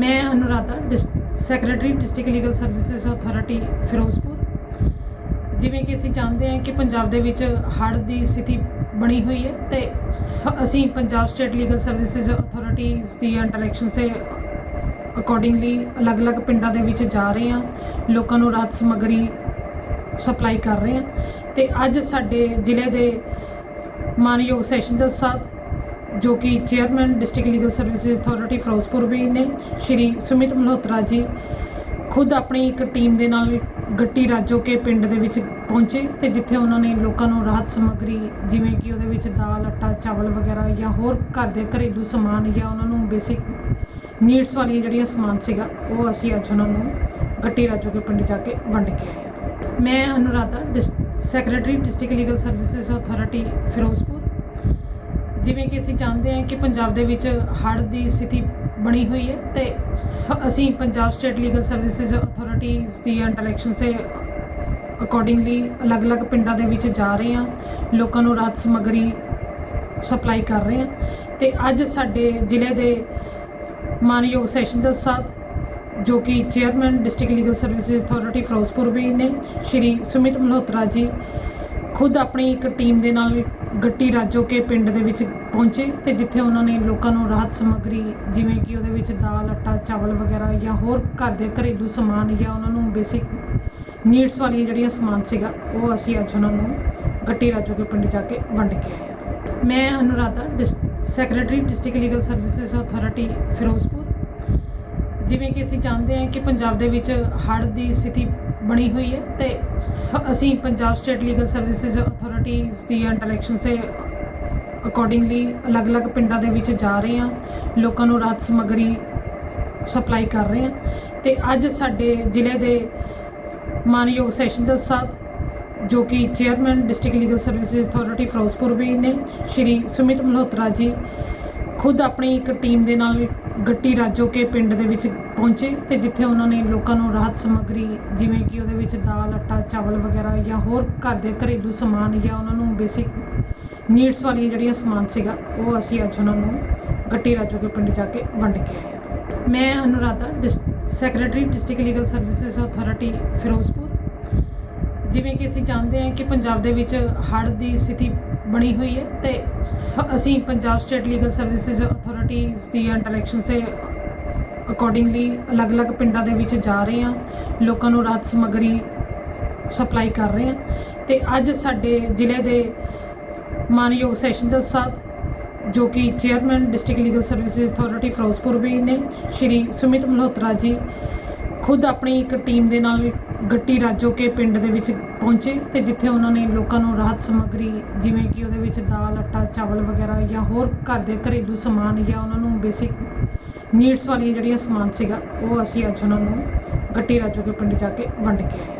ਮੈਂ Anuradha secretary district legal services authority Firozpur. ਜਿਵੇਂ ਕਿ ਅਸੀਂ ਜਾਣਦੇ ਹਾਂ ਕਿ ਪੰਜਾਬ ਦੇ ਵਿੱਚ ਹੜ੍ਹ ਦੀ ਸਥਿਤੀ ਬਣੀ ਹੋਈ ਹੈ ਤੇ ਸ- ਅਸੀਂ Punjab state legal services authorities ਦੀ ਇੰਟਰੈਕਸ਼ਨ ਸੇ ਅਕੋਰਡਿੰਗਲੀ ਅਲੱਗ-ਅਲੱਗ ਪਿੰਡਾਂ ਦੇ ਵਿੱਚ ਜਾ ਰਹੇ ਹਾਂ। ਲੋਕਾਂ ਨੂੰ ਰਾਹਤ ਸਮੱਗਰੀ ਸਪਲਾਈ ਕਰ ਰਹੇ ਹਾਂ। ਤੇ ਅੱਜ ਸਾਡੇ ਜ਼ਿਲ੍ਹੇ ਦੇ ਮਾਨਯੋਗ ਸੈਸ਼ਨ ਜੱਜ ਸਾਹਿਬ ਜੋ ਕਿ chairman district legal services authority Firozpur ਵੀ ਨੇ, ਸ਼੍ਰੀ ਸੁਮਿਤ ਮਲਹੋਤਰਾ ਜੀ ਖੁਦ ਆਪਣੀ ਇੱਕ ਟੀਮ ਦੇ ਨਾਲ ਗੱਟੀ ਰਾਜੋ ਕੇ ਪਿੰਡ ਦੇ ਵਿੱਚ ਪਹੁੰਚੇ ਤੇ ਜਿੱਥੇ ਉਹਨਾਂ ਨੇ ਲੋਕਾਂ ਨੂੰ ਰਾਹਤ ਸਮੱਗਰੀ ਜਿਵੇਂ ਕਿ ਉਹਦੇ ਵਿੱਚ ਦਾਲ, ਆਟਾ, ਚਾਵਲ ਵਗੈਰਾ ਜਾਂ ਹੋਰ ਘਰ ਦੇ ਘਰੇਲੂ ਸਮਾਨ ਜਾਂ ਉਹਨਾਂ ਨੂੰ ਬੇਸਿਕ ਨੀਡਸ ਵਾਲੀਆਂ ਜਿਹੜੀਆਂ ਸਮਾਨ ਸੀਗਾ, ਉਹ ਅਸੀਂ ਅੱਜ ਉਹਨਾਂ ਨੂੰ ਗੱਟੀ ਰਾਜੋ ਕੇ ਪਿੰਡ ਜਾ ਕੇ ਵੰਡ ਕੇ ਆਏ ਹਾਂ। ਮੈਂ Anuradha secretary district legal services authority Firozpur. ਜਿਵੇਂ ਕਿ ਅਸੀਂ ਚਾਹੁੰਦੇ ਹਾਂ ਕਿ ਪੰਜਾਬ ਦੇ ਵਿੱਚ ਹੜ੍ਹ ਦੀ ਸਥਿਤੀ ਬਣੀ ਹੋਈ ਹੈ ਤੇ ਸ- ਅਸੀਂ Punjab state legal services authorities ਦੀ ਇੰਟਰੈਕਸ਼ਨ ਸੇ ਅਕੋਰਡਿੰਗਲੀ ਅਲੱਗ-ਅਲੱਗ ਪਿੰਡਾਂ ਦੇ ਵਿੱਚ ਜਾ ਰਹੇ ਹਾਂ, ਲੋਕਾਂ ਨੂੰ ਰਾਹਤ ਸਮੱਗਰੀ ਸਪਲਾਈ ਕਰ ਰਹੇ ਹਾਂ ਤੇ ਅੱਜ ਸਾਡੇ ਜ਼ਿਲ੍ਹੇ ਦੇ ਮਾਨਯੋਗ ਸੈਸ਼ਨ ਜੱਜ ਸਾਹਿਬ, ਜੋ ਕਿ chairman district legal services authority Firozpur ਵੀ ਨੇ, ਸ਼੍ਰੀ ਸੁਮਿਤ ਮਲਹੋਤਰਾ ਜੀ ਖੁਦ ਆਪਣੀ ਇੱਕ ਟੀਮ ਦੇ ਨਾਲ ਗੱਟੀ ਰਾਜੋ ਕੇ ਪਿੰਡ ਦੇ ਵਿੱਚ ਪਹੁੰਚੇ ਤੇ ਜਿੱਥੇ ਉਹਨਾਂ ਨੇ ਲੋਕਾਂ ਨੂੰ ਰਾਹਤ ਸਮੱਗਰੀ ਜਿਵੇਂ ਕਿ ਉਹਦੇ ਵਿੱਚ ਦਾਲ, ਆਟਾ, ਚਾਵਲ ਵਗੈਰਾ ਜਾਂ ਹੋਰ ਘਰ ਦੇ ਘਰੇਲੂ ਸਮਾਨ ਜਾਂ ਉਹਨਾਂ ਨੂੰ ਬੇਸਿਕ ਨੀਡਸ ਵਾਲੀਆਂ ਜਿਹੜੀਆਂ ਸਮਾਨ ਸੀਗਾ, ਉਹ ਅਸੀਂ ਅੱਜ ਉਹਨਾਂ ਨੂੰ ਗੱਟੀ ਰਾਜੋ ਕੇ ਪਿੰਡ ਜਾ ਕੇ ਵੰਡ ਕੇ ਆਏ ਹਾਂ। ਮੈਂ Anuradha secretary district legal services authority Firozpur. ਜਿਵੇਂ ਕਿ ਅਸੀਂ ਜਾਣਦੇ ਹਾਂ ਕਿ ਪੰਜਾਬ ਦੇ ਵਿੱਚ ਹੜ੍ਹ ਦੀ ਸਥਿਤੀ ਬਣੀ ਹੋਈ ਹੈ ਤੇ ਸ- ਅਸੀਂ Punjab state legal services authorities ਦੀ ਇੰਟਰੈਕਸ਼ਨ ਸੇ ਅਕੋਰਡਿੰਗਲੀ ਅਲੱਗ-ਅਲੱਗ ਪਿੰਡਾਂ ਦੇ ਵਿੱਚ ਜਾ ਰਹੇ ਹਾਂ, ਲੋਕਾਂ ਨੂੰ ਰਾਹਤ ਸਮੱਗਰੀ ਸਪਲਾਈ ਕਰ ਰਹੇ ਹਾਂ ਤੇ ਅੱਜ ਸਾਡੇ ਜ਼ਿਲ੍ਹੇ ਦੇ ਮਾਨਯੋਗ ਸੈਸ਼ਨ ਜੱਜ ਸਾਹਿਬ, ਜੋ ਕਿ chairman district legal services authority Firozpur ਵੀ ਨੇ, ਸ਼੍ਰੀ ਸੁਮਿਤ ਮਲਹੋਤਰਾ ਜੀ, ਖੁਦ ਆਪਣੀ ਇੱਕ ਟੀਮ ਦੇ ਨਾਲ ਗੱਟੀ ਰਾਜੋ ਕੇ ਪਿੰਡ ਦੇ ਵਿੱਚ ਪਹੁੰਚੇ ਤੇ ਜਿੱਥੇ ਉਹਨਾਂ ਨੇ ਲੋਕਾਂ ਨੂੰ ਰਾਹਤ ਸਮੱਗਰੀ, ਜਿਵੇਂ ਕਿ ਉਹਦੇ ਵਿੱਚ ਦਾਲ, ਆਟਾ, ਚਾਵਲ ਵਗੈਰਾ ਜਾਂ ਹੋਰ ਘਰ ਦੇ ਘਰੇਲੂ ਸਮਾਨ ਜਾਂ ਉਹਨਾਂ ਨੂੰ ਬੇਸਿਕ ਨੀਡਸ ਵਾਲੀਆਂ ਜਿਹੜੀਆਂ ਸਮਾਨ ਸੀਗਾ, ਉਹ ਅਸੀਂ ਅੱਜ ਉਹਨਾਂ ਨੂੰ ਗੱਟੀ ਰਾਜੋ ਕੇ ਪਿੰਡ ਜਾ ਕੇ ਵੰਡ ਕੇ ਆਏ ਹਾਂ। ਮੈਂ Anuradha secretary district legal services authority Firozpur. ਜਿਵੇਂ ਕਿ ਅਸੀਂ ਚਾਹੁੰਦੇ ਹਾਂ ਕਿ ਪੰਜਾਬ ਦੇ ਵਿੱਚ ਹੜ੍ਹ ਦੀ ਸਥਿਤੀ ਬਣੀ ਹੋਈ ਹੈ ਤੇ ਸ- ਅਸੀਂ Punjab state legal services authorities ਦੀ ਇੰਟਰੈਕਸ਼ਨ ਸੇ ਅਕੋਰਡਿੰਗਲੀ ਅਲੱਗ-ਅਲੱਗ ਪਿੰਡਾਂ ਦੇ ਵਿੱਚ ਜਾ ਰਹੇ ਹਾਂ, ਲੋਕਾਂ ਨੂੰ ਰਾਹਤ ਸਮੱਗਰੀ ਸਪਲਾਈ ਕਰ ਰਹੇ ਹਾਂ ਤੇ ਅੱਜ ਸਾਡੇ ਜ਼ਿਲ੍ਹੇ ਦੇ ਮਾਨਯੋਗ ਸੈਸ਼ਨ ਜੱਜ ਸਾਹਿਬ ਜੋ ਕਿ chairman district legal services authority Firozpur ਵੀ ਨੇ, ਸ਼੍ਰੀ ਸੁਮਿਤ ਮਲਹੋਤਰਾ ਜੀ ਖੁਦ ਆਪਣੀ ਇੱਕ ਟੀਮ ਦੇ ਨਾਲ ਗੱਟੀ ਰਾਜੋ ਕੇ ਪਿੰਡ ਦੇ ਵਿੱਚ ਪਹੁੰਚੇ ਤੇ ਜਿੱਥੇ ਉਹਨਾਂ ਨੇ ਲੋਕਾਂ ਨੂੰ ਰਾਹਤ ਸਮੱਗਰੀ ਜਿਵੇਂ ਕਿ ਉਹਦੇ ਵਿੱਚ ਦਾਲ, ਆਟਾ, ਚਾਵਲ ਵਗੈਰਾ ਜਾਂ ਹੋਰ ਘਰ ਦੇ ਘਰੇਲੂ ਸਮਾਨ ਜਾਂ ਉਹਨਾਂ ਨੂੰ ਬੇਸਿਕ ਨੀਡਸ ਵਾਲੀਆਂ ਜਿਹੜੀਆਂ ਸਮਾਨ ਸੀਗਾ, ਉਹ ਅਸੀਂ ਅੱਜ ਉਹਨਾਂ ਨੂੰ ਗੱਟੀ ਰਾਜੋ ਕੇ ਪਿੰਡ ਜਾ ਕੇ ਵੰਡ ਕੇ ਆਏ